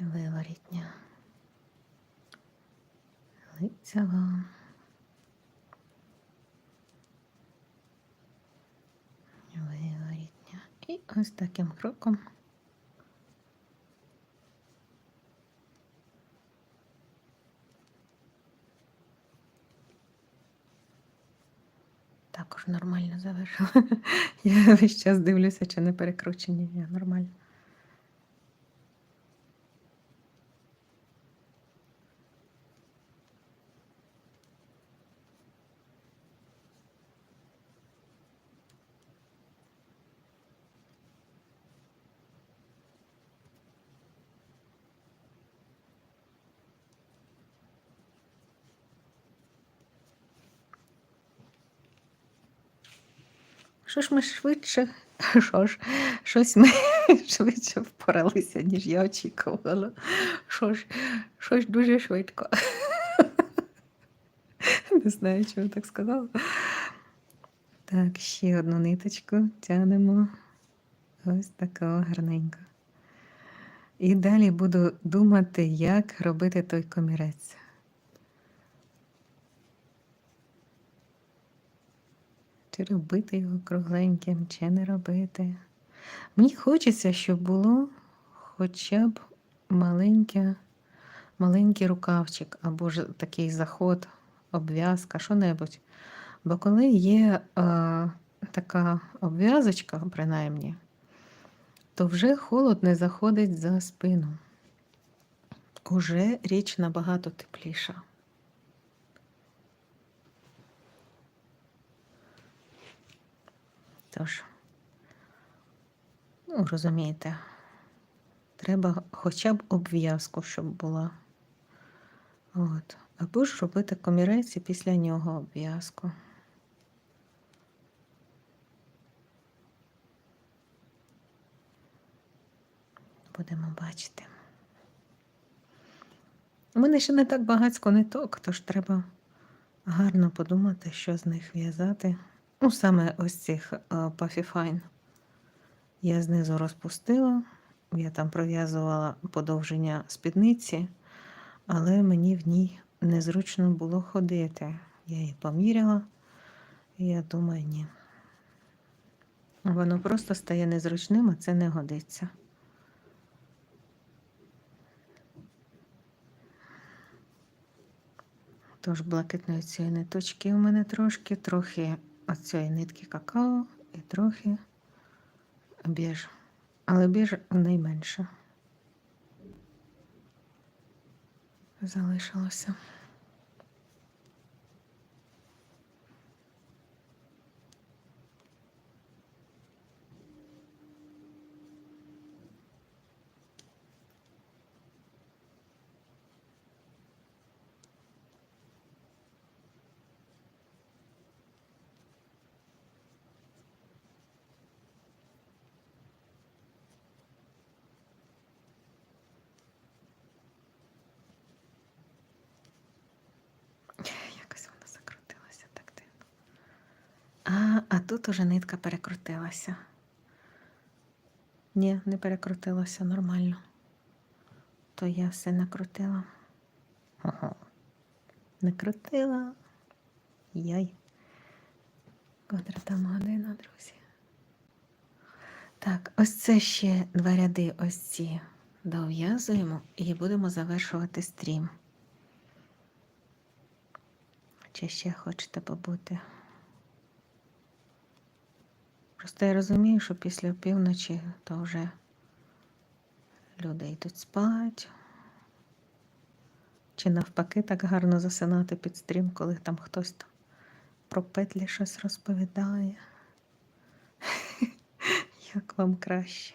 Виворітня. Лицева. Виворітня. І ось таким кроком. Також нормально завершила. Я весь час дивлюся, чи не перекручені. Ні, нормально. Що ж ми швидше, що ж, щось ми швидше впоралися, ніж я очікувала. Що ж, щось дуже швидко. Не знаю, чого так сказала. Так, ще одну ниточку тянемо. Ось така гарненька. І далі буду думати, як робити той комірець. Чи робити його кругленьким, чи не робити. Мені хочеться, щоб було хоча б маленьке, маленький рукавчик, або ж такий заход, обв'язка, що-небудь. Бо коли є е, така обв'язочка, принаймні, то вже холод не заходить за спину. Уже річ набагато тепліша. Тож, ну, розумієте, треба хоча б обв'язку, щоб була. От. Або ж робити комірець і після нього обв'язку. Будемо бачити. У мене ще не так багатько ниток, тож треба гарно подумати, що з них в'язати. Ну, саме ось цих пафіфайн. Я знизу розпустила, я там пров'язувала подовження спідниці, але мені в ній незручно було ходити. Я її поміряла, і я думаю, ні. Воно просто стає незручним, а це не годиться. Тож блакитної цієї ниточки у мене трошки, трохи оцієї нитки какао і трохи біж. Але біж найменше залишилося. Якось вона закрутилася так дивно. А, а тут уже нитка перекрутилася. Ні, не перекрутилася нормально. То я все накрутила. Ага. Накрутила. Яй. Квадратна година, друзі. Так, ось це ще два ряди ось ці дов'язуємо і будемо завершувати стрім. Чи ще хочете побути? Просто я розумію, що після півночі то вже люди йдуть спать. Чи навпаки так гарно засинати під стрім, коли там хтось там про петлі щось розповідає. Як вам краще?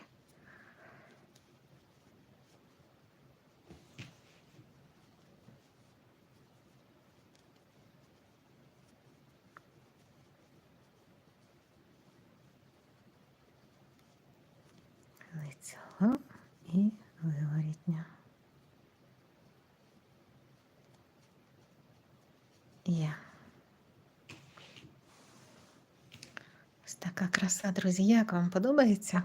лицева і виворітня. Є. Ось така краса, друзі. Як вам подобається?